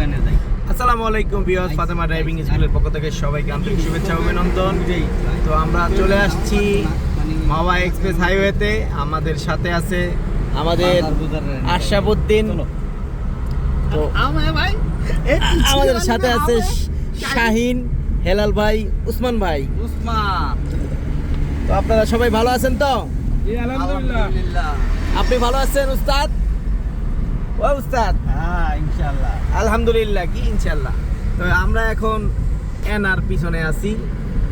দোকানে যাই। আসসালামু আলাইকুম বিয়াস ফাতেমা ড্রাইভিং স্কুলের পক্ষ থেকে সবাইকে আন্তরিক শুভেচ্ছা অভিনন্দন। তো আমরা চলে আসছি মাওয়া এক্সপ্রেস হাইওয়েতে। আমাদের সাথে আছে আমাদের তো আমাদের সাথে আছে শাহিন হেলাল ভাই উসমান ভাই। উসমান। তো আপনারা সবাই ভালো আছেন তো? আলহামদুলিল্লাহ। আপনি ভালো আছেন উস্তাদ? ও উস্তাদ। হ্যাঁ ইনশাআল্লাহ। আলহামদুলিল্লাহ কি ইনশাল্লাহ তো আমরা এখন এনার পিছনে আছি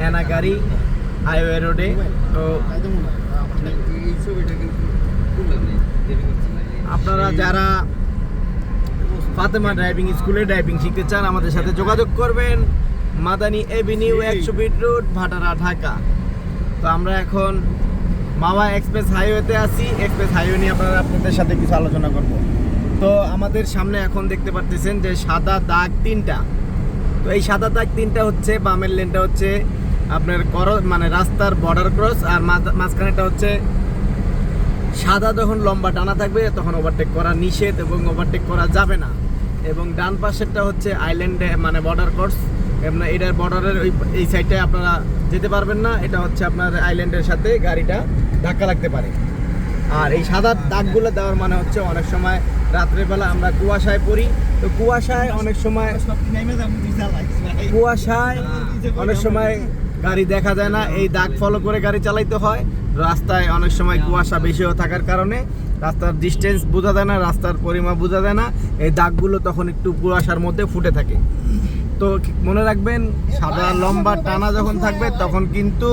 এনা গাড়ি হাইওয়ে রোডে। তো আপনারা যারা ফাতেমা ড্রাইভিং স্কুলে ড্রাইভিং শিখতে চান আমাদের সাথে যোগাযোগ করবেন। মাদানী এভিনিউ একশো ফিট রোড ভাটারা ঢাকা। তো আমরা এখন মাওয়া এক্সপ্রেস হাইওয়েতে আছি। এক্সপ্রেস হাইওয়ে নিয়ে আপনারা আপনাদের সাথে কিছু আলোচনা করব। তো আমাদের সামনে এখন দেখতে পাচ্ছেন যে সাদা দাগ তিনটা। তো এই সাদা দাগ তিনটা হচ্ছে বামের লেনটা হচ্ছে আপনার কর মানে রাস্তার বর্ডার ক্রস আর মাঝ- মাঝখানেটা হচ্ছে সাদা যখন লম্বা টানা থাকবে তখন ওভারটেক করা নিষেধ এবং ওভারটেক করা যাবে না। এবং ডান পাশেরটা হচ্ছে আইল্যান্ডে মানে বর্ডার ক্রস এটার বর্ডারের ওই এই সাইডটায় আপনারা যেতে পারবেন না, এটা হচ্ছে আপনার আইল্যান্ডের সাথে গাড়িটা ধাক্কা লাগতে পারে। আর এই সাদা দাগগুলো দেওয়ার মানে হচ্ছে অনেক সময় রাত্রেবেলা আমরা কুয়াশায় পড়ি। তো কুয়াশায় অনেক সময় কুয়াশায় অনেক সময় গাড়ি দেখা যায় না, এই দাগ ফলো করে গাড়ি চালাইতে হয়। রাস্তায় অনেক সময় কুয়াশা বেশিও থাকার কারণে রাস্তার ডিস্টেন্স বোঝা যায় না, রাস্তার পরিমাপ বোঝা যায় না। এই দাগগুলো তখন একটু কুয়াশার মধ্যে ফুটে থাকে। তো মনে রাখবেন, সাদা লম্বা টানা যখন থাকবে তখন কিন্তু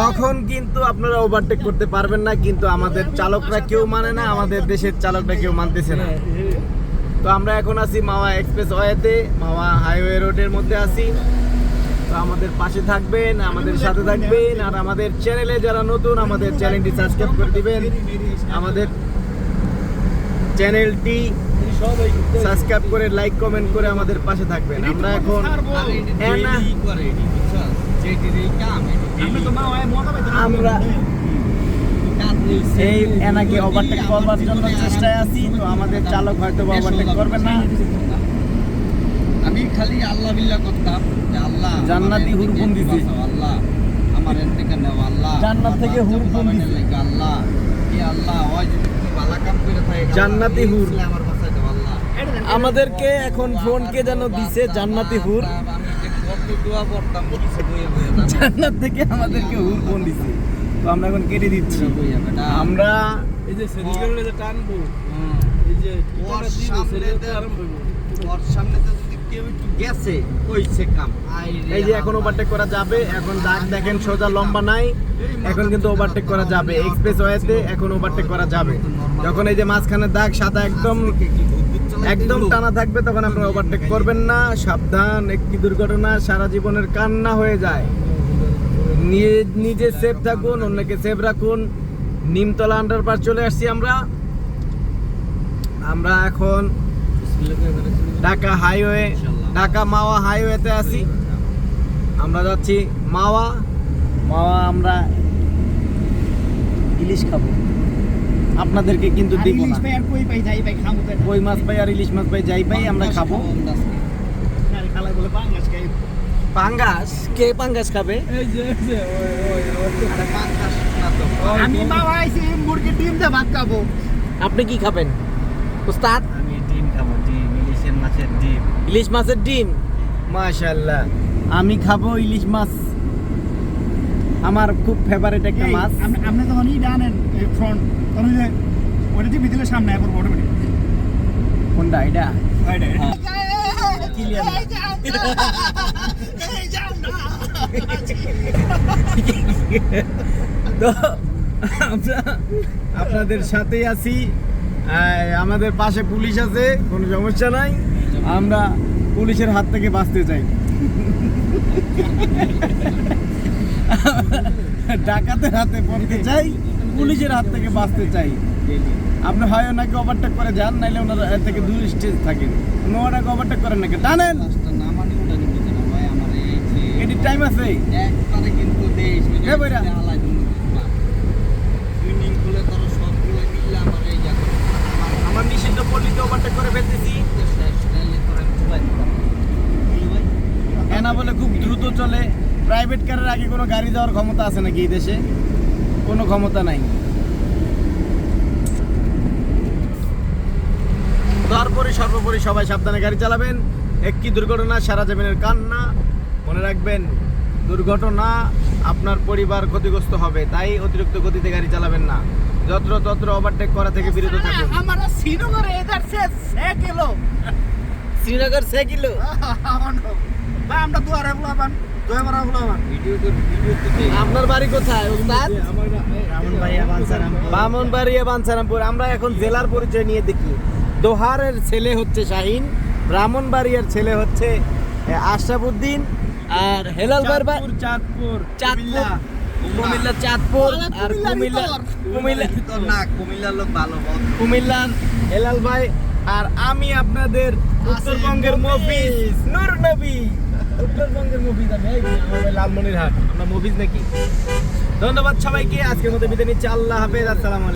তখন কিন্তু আপনারা ওভারটেক করতে পারবেন না, কিন্তু আমাদের চালকরা কেউ মানে না, আমাদের দেশের চালকরা কেউ মানতেছে না। তো আমরা এখন আছি মাওয়া এক্সপ্রেস ওয়েতে, মাওয়া হাইওয়ে রোডের মধ্যে আছি। তো আমাদের পাশে থাকবেন, আমাদের সাথে থাকবেন, আর আমাদের চ্যানেলে যারা নতুন, আমাদের চ্যানেলটি সাবস্ক্রাইব করে দিবেন। আমাদের চ্যানেলটি সাবস্ক্রাইব করে লাইক কমেন্ট করে আমাদের পাশে থাকবেন। আমরা এখন আমরা এই এনাকে ওভারটেক করবার জন্য চেষ্টায় আছি তো আমাদের চালক হয়তো ওভারটেক করবে না। আমি খালি আল্লাহ বিল্লাহ করতাম যে আল্লাহ জান্নাতি হুরকুম এদিকে আল্লাহ। আমার এর থেকে নেও আল্লাহ। জান্নাত থেকে হুরকুম আল্লাহ। আল্লাহ ওই যদি ভালো কাম করে থাকে জান্নাতি হুর। আমার আমাদেরকে এখন ফোন কে যেন দিছে জান্নাতি হুর। জান্নাত থেকে আমাদেরকে হুর ফোন দিছে। তো আমরা এখন কেটে দিচ্ছি। আমরা এই যে সেদিকে যে টানবো এই যে ওর ঠিকানা দিবে সামনে সেটা দে- আরম্ভ হইব ওর সামনে তো যদি কেউ একটু গেছে কইছে কাম। এই যে এখন ওভারটেক করা যাবে এখন দাগ দেখেন সোজা লম্বা নাই। এখন কিন্তু ওভারটেক করা যাবে। এক্সপ্রেস ওয়েতে এখন ওভারটেক করা যাবে। যখন এই যে মাঝখানে দাগ সাদা একদম একদম টানা থাকবে, তখন আপনারা ওভারটেক করবেন না। সাবধান, একটি দুর্ঘটনা সারা জীবনের কান্না হয়ে যায়। নিজে সেফ থাকুন, অন্যকে সেফ রাখুন। নিমতলা আন্ডারপাস চলে আসছি আমরা। আমরা এখন ঢাকা হাইওয়ে ঢাকা মাওয়া হাইওয়েতে আছি। আমরা যাচ্ছি মাওয়া। মাওয়া আমরা ইলিশ খাব। আপনাদেরকে কিন্তু দিব না। কই মাছ পাই আর ইলিশ মাছ পাই যাই পাই আমরা খাব। পাঙ্গাস কে? পাঙ্গাস খাবে। আমি মামা আইছি মুরগির ডিম দিয়ে ভাত খাব। আপনি কি খাবেন? উস্তাদ? আমি ডিম খাব ডিম ইলিশের মাছের ডিম। ইলিশ মাছের ডিম? মাশাআল্লাহ। আমি খাব ইলিশ মাছ। আমার খুব ফেভারিট একটা মাছ। আপনি আপনি তখন ই জানেন ফ্রন্ট তখন ওই যে ওটা যে ভিতরে সামনে একবার বড় বড় কোনটা? এটা. তো আমরা আপনাদের সাথেই আছি। আমাদের পাশে পুলিশ আছে কোনো সমস্যা নাই। আমরা পুলিশের হাত থেকে বাঁচতে চাই। ডাকাতের হাতে পড়তে চাই পুলিশের হাত থেকে বাঁচতে চাই। আপনি হয় ওনাকে ওভারটেক করে যান নাইলে ওনার থেকে দূর স্টেজ থাকেন। উনি ওনাকে ওভারটেক করেন নাকি? টানেন! এটি টাইম আছে? আমার নিষিদ্ধ ওভারটেক করে ফেলতেছি। বলে খুব দ্রুত চলে। প্রাইভেট কারের আগে কোনো গাড়ি যাওয়ার ক্ষমতা আছে নাকি এই দেশে কোনো ক্ষমতা নাই তারপরে সর্বোপরি সবাই সাবধানে গাড়ি চালাবেন একটি দুর্ঘটনা সারা জীবনের কান্না মনে রাখবেন দুর্ঘটনা আপনার পরিবার ক্ষতিগ্রস্ত হবে তাই অতিরিক্ত গতিতে গাড়ি চালাবেন না যত্র তত্র ওভারটেক করা থেকে বিরত থাকুন আমার শ্রীনগরে এদার সে সে কিলো শ্রীনগর সে কিলো আমরা দুয়ারে বুলাবান আপনার বাড়ি কোথায় উস্তাদ বামনবাড়িয়া বাঞ্ছারামপুর আমরা এখন জেলার পরিচয় নিয়ে দেখি। দোহারের ছেলে হচ্ছে শাহিন ব্রাহ্মণবাড়িয়ার ছেলে হচ্ছে আশরাফুদ্দিন আর হেলাল বারবার চাঁদপুর চাঁদপুর কুমিল্লা। চাঁদপুর আর কুমিল্লা কুমিল্লা না কুমিল্লার লোক ভালো কুমিল্লার হেলাল ভাই আর আমি আপনাদের উত্তরবঙ্গের মফিজ নূর নবী। উত্তরবঙ্গের মুভি আমি, এই যে লালমনিরহাট, আমরা মুভিজ নাকি ধন্যবাদ সবাইকে, আজকের মতো বিদায় নিচ্ছি, আল্লাহ হাফেজ, আসসালামু